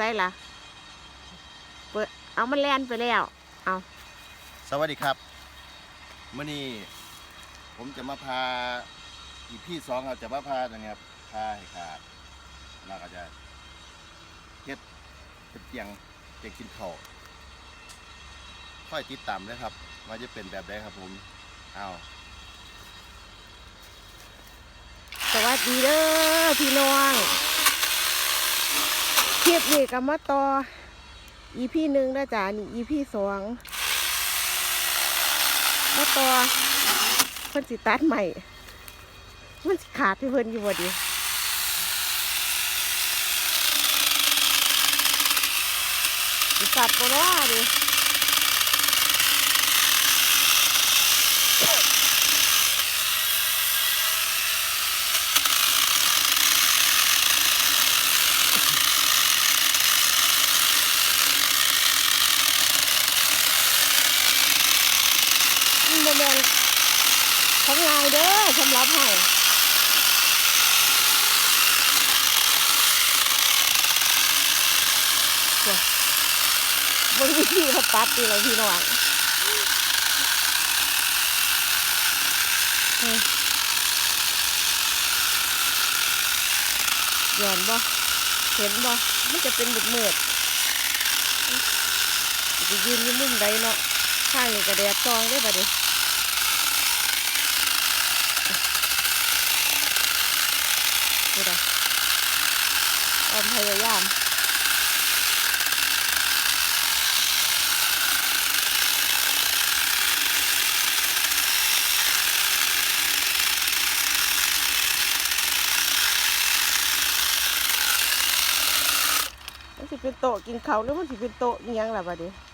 ใส่ละเปิดเอามันแล่นไปแล้ว เอาสวัสดีครับมื่อนี้ผมจะมาพาอีพี่สองเราจะมาพาอย่างเงี้ยครับพาให้ขาดเราก็จะเฮ็ดเป็นเตียงเตียงกินข้าวค่อยติดตามนะครับ ว่าจะเป็นแบบใดครับผมเอาสวัสดีเด้อพี่น้องค ลิปนี้กับมาต่ออีพี่หนึ่งนะจ๊ะนี่อีพี่สองมาต่อเพิ่นสิตัดใหม่มันสิขาดที่เพิ่นอยู่บ่ดีสิตัดบ่เนาะดิ แมนของง่ายเด้อสำหรับให้จ้ะบนวิธีเขาตัดดีเลยพี่น้องเฮ้ยหย่อนบ่เห็นบ่มันจะเป็นหมุดเมืดจะยืนยู่มุมใดเนาะข้างนี้ก็แดดซองได้ป่ะดิดูดความพ ยายามมันสิเป็นโตกินเขาหรือมันสิเป็นโต๊ะอิหยังล่ะบัดนี้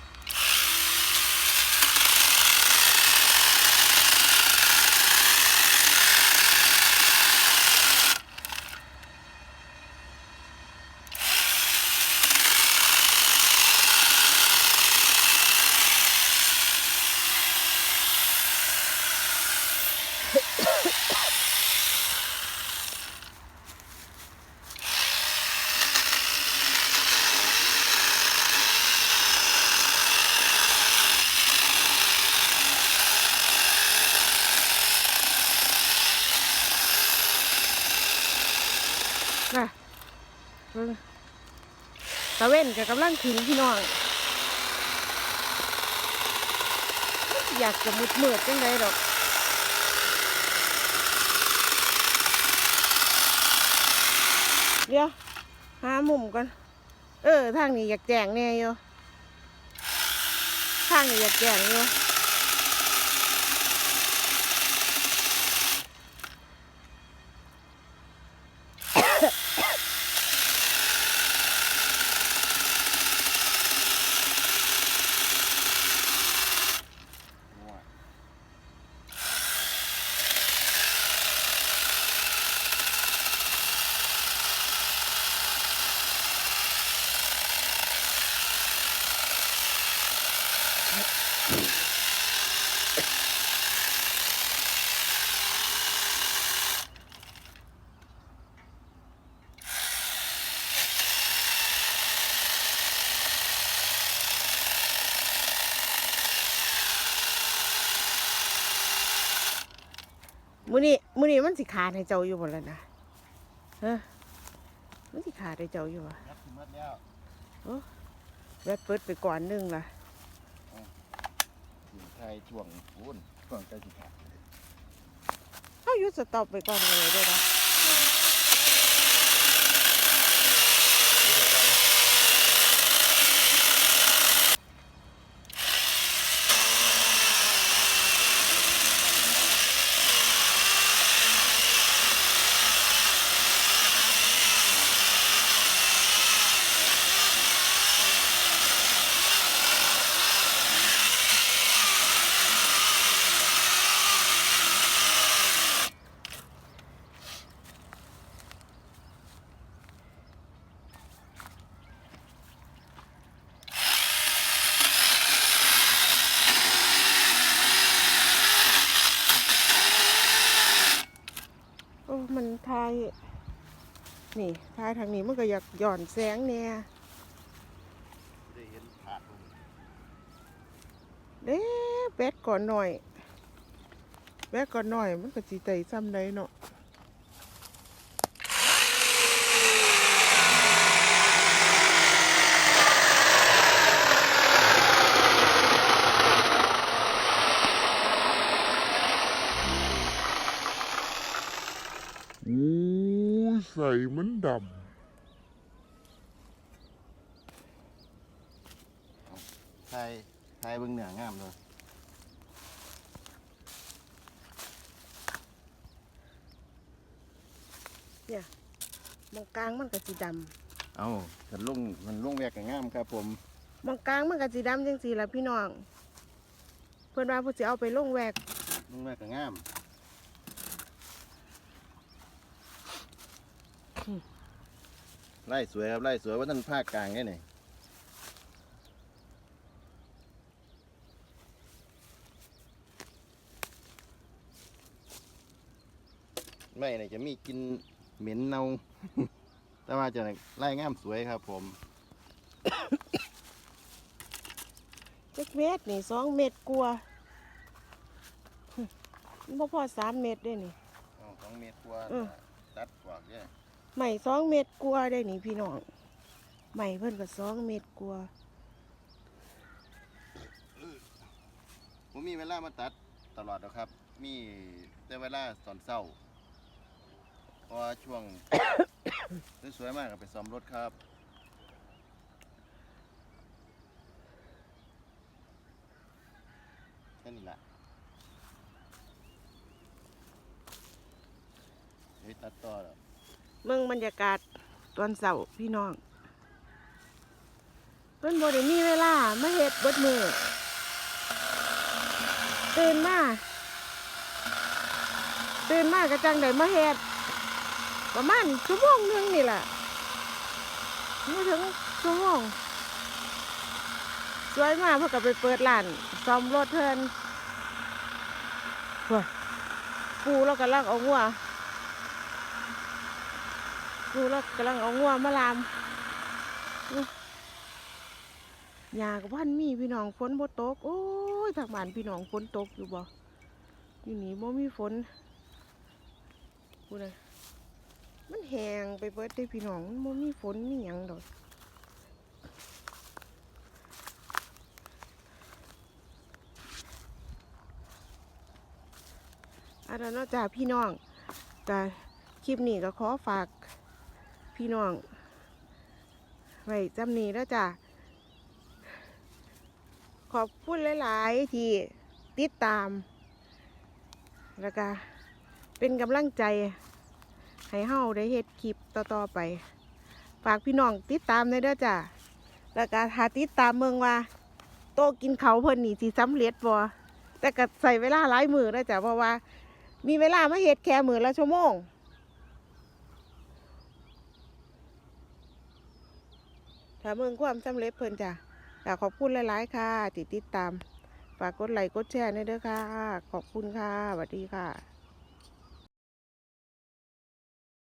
ตะเว้นกับกำลังขึ้นพี่น้อง อยากจะมุดเมือดจังไดดอกเดี๋ยวหามุมก่อนเออ ทางนี้อยากแจงแน่อยู่ทางนี้อยากแจงอยู่ มื้อนี้มื้อนี้มันสิขาดให้เจ้าอยู่บ่แล้วนะฮะมันสิขาดให้เจ้าอยู่บ่ยับถึงมัดแล้วแวดเปิดไปก่อนหนึงล่ะถึงไทย ช่วงวุ่นช่วงใกล้สิขาด เขาหยุดสต็อปไปก่อนก็เลยได้นะ โอ้มันทาย นี่ทายทางนี้มันก็อยากหย่อนแสงเนี่ยได้เห็นผาดเด้แบดก่อนหน่อย แบดก่อนหน่อย มันก็จีไตซ้ำใดเนาะ ใส่มันดไทยไทยเบิ่งเหนืองามเลยมองกลางมันก็สีดเอาฉันลุงมันลุงแวกกับงามครับผมำมองกลางมันก็สีดำจังสีละพี่น้อง เพื่อนว่าเพื่อจะเอาไปลงแวกลุงแวกกับงาม อืม ไล่สวยครับไล่สวยว่าท่านภาคกลางไงนี่ไม่เนี่ยจะมีกลินเหม็นเน่าแต่ว่าจะไล่งามสวยครับ ผมเจ็ดเมตรนี่สองเมตรกลัวาหึมันบ่พอสามเมตรได้นี่เอาสองเมตรกว่าอืมตัดกว่าเนี่ย ใหม่สองเมตรกลัวได้นี่พี่น้องใหม่เพิ่นก็สองเมตรกลัวผมมีเวลามาตัดตลอดนะครับ มีแต่เวลาตอนเช้าเพราะว่าช่วง สวยๆมากก็ไปซ่อมรถครับแค่นี้แหละเฮ้ยตัดต่อแล้ว เมืองบรรยากาศตอนเสาร์พี่น้องเพิ่นบ่ได้มีเวลามาเฮ็ดบดมือตื่นมาตื่นมากระจังได้มาเฮ็ดประมาณชั่วโมงนึงนี่แหละไม่ถึงชั่วโมงสวยมากเพื่อกับไปเปิดร้านซ่อมรถเพิ่นปูแล้วก็ลังเอางัว ดูแล้วกำลังเอางัวมาลามอยากับพันมีพี่น้องฝนบ่ตก โอ้ยทางบ้านพี่น้องฝนตกอยู่บ่อยู่นี่บ่มีฝนพูดเลยมันแห้งไปเบิดได้พี่น้องมันบ่มีฝนมีหยังดอกอันนั้นเนาะจ้าพี่น้องก็คลิปนี้ก็ขอฝาก พี่น้อง ไว้จำนี้แล้วจ้ะ ขอบคุณหลาย ๆ ที่ติดตาม แล้วก็เป็นกำลังใจ ให้เฮาได้เฮ็ดคลิปต่อ ๆ ไป ฝากพี่น้องติดตามเลยเด้อจ้ะ แล้วก็ถ้าติดตามเมืองว่า โตกินเขาเพิ่นนี่สิสำเร็จบ่แต่ก็ใส่เวลาหลายมือแล้วจ้ะเพราะว่า มีเวลามาเฮ็ดแค่มือละชั่วโมง ถ้าเมืองความสำเร็จเพิ่นจ้ะอยากขอบคุณหลายๆค่ะติดติดตาม ฝากกดไลค์กดแชร์ด้วยเด้อค่ะ ขอบคุณค่ะสวัสดีค่ะ